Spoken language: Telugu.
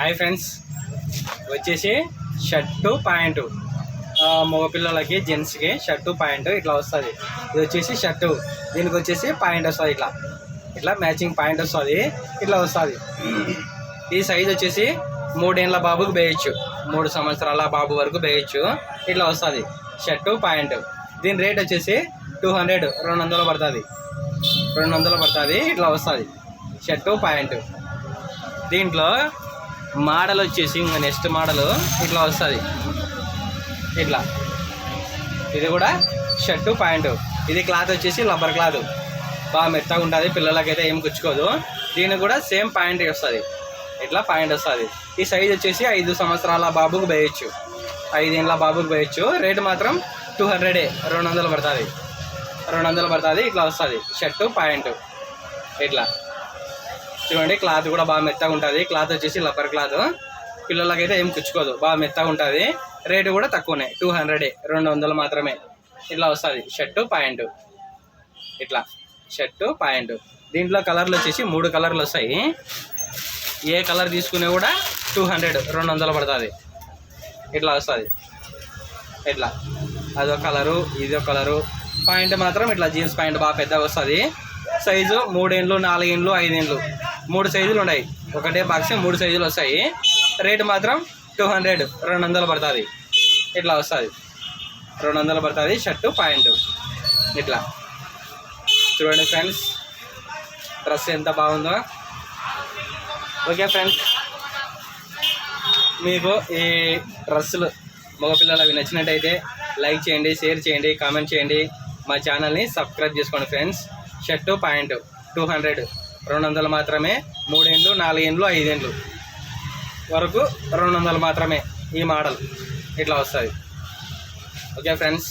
Hi friends. వచ్చేసి షర్టు ప్యాంటు. మగపిల్లలకి జెంట్స్కి షర్టు ప్యాంటు ఇట్లా వస్తుంది. ఇది వచ్చేసి షర్టు. దీనికి వచ్చేసి ప్యాంట్ వస్తుంది ఇట్లా. ఇట్లా మ్యాచింగ్ ప్యాంట్ వస్తుంది. ఇట్లా వస్తుంది. ఈ సైజ్ వచ్చేసి మూడేళ్ళ బాబుకి వేయచ్చు. మూడు సంవత్సరాల బాబు వరకు వేయచ్చు. ఇట్లా వస్తుంది. Shirt pant. దీని రేట్ వచ్చేసి టూ హండ్రెడ్. రెండు వందలు పడుతుంది. రెండు వందలు పడుతుంది. ఇట్లా వస్తుంది. Shirt pant. దీంట్లో మోడల్ వచ్చేసి ఇంకా నెక్స్ట్ మోడల్ ఇట్లా వస్తుంది. ఇట్లా. ఇది కూడా షర్టు ప్యాంటు. ఇది క్లాత్ వచ్చేసి రబ్బర్ క్లాత్. బాగా మెత్తగా ఉంటుంది పిల్లలకైతే ఏం కుచ్చుకోదు దీనికి కూడా సేమ్ ప్యాంట్ వస్తుంది. ఇట్లా ప్యాంట్ వస్తుంది. ఈ సైజ్ వచ్చేసి ఐదు సంవత్సరాల బాబుకు వేయచ్చు. ఐదేళ్ళ బాబుకు వేయచ్చు. రేటు మాత్రం టూ హండ్రెడే రెండు వందలు పడుతుంది. రెండు వందలు పడుతుంది ఇట్లా వస్తుంది. Shirt pant. ఇట్లా. చూడండి క్లాత్ కూడా బాగా మెత్తగా ఉంటుంది. క్లాత్ వచ్చేసి లబ్బర్ క్లాత్. పిల్లలకైతే ఏం కుచ్చుకోదు. బాగా మెత్తగా ఉంటుంది. రేటు కూడా తక్కువనే. టూ హండ్రెడే రెండు వందలు మాత్రమే. ఇట్లా వస్తుంది. Shirt pant. ఇట్లా. Shirt pant. దీంట్లో కలర్లు వచ్చేసి మూడు కలర్లు వస్తాయి. ఏ కలర్ తీసుకునే కూడా టూ హండ్రెడ్ రెండు వందలు పడుతుంది. ఇట్లా వస్తుంది. ఇట్లా. అదో కలరు ఇదో కలరు. ప్యాంట్ మాత్రం ఇట్లా జీన్స్ ప్యాంట్ బాగా పెద్దగా వస్తుంది. సైజు మూడేండ్లు నాలుగేండ్లు ఐదేండ్లు. మూడు సైజులు ఉన్నాయి. ఒకటే బాక్స్ మూడు సైజులు వస్తాయి. రేటు మాత్రం టూ హండ్రెడ్ రెండు వందలు పడుతుంది. ఇట్లా వస్తుంది. రెండు వందలు పడుతుంది షర్టు ప్యాంటు. ఇట్లా. చూడండి ఫ్రెండ్స్ డ్రెస్ ఎంత బాగుందో. ఓకే ఫ్రెండ్స్ మీకు ఈ డ్రెస్సులు మగపిల్లలు అవి నచ్చినట్టయితే లైక్ చేయండి షేర్ చేయండి కామెంట్ చేయండి. మా ఛానల్ని సబ్స్క్రైబ్ చేసుకోండి friends. Shirt pant two hundred రెండు వందలు మాత్రమే మూడేండ్లు నాలుగేండ్లు ఐదేండ్లు వరకు రెండు వందలు మాత్రమే ఈ మోడల్ ఇట్లా వస్తుంది. Okay friends?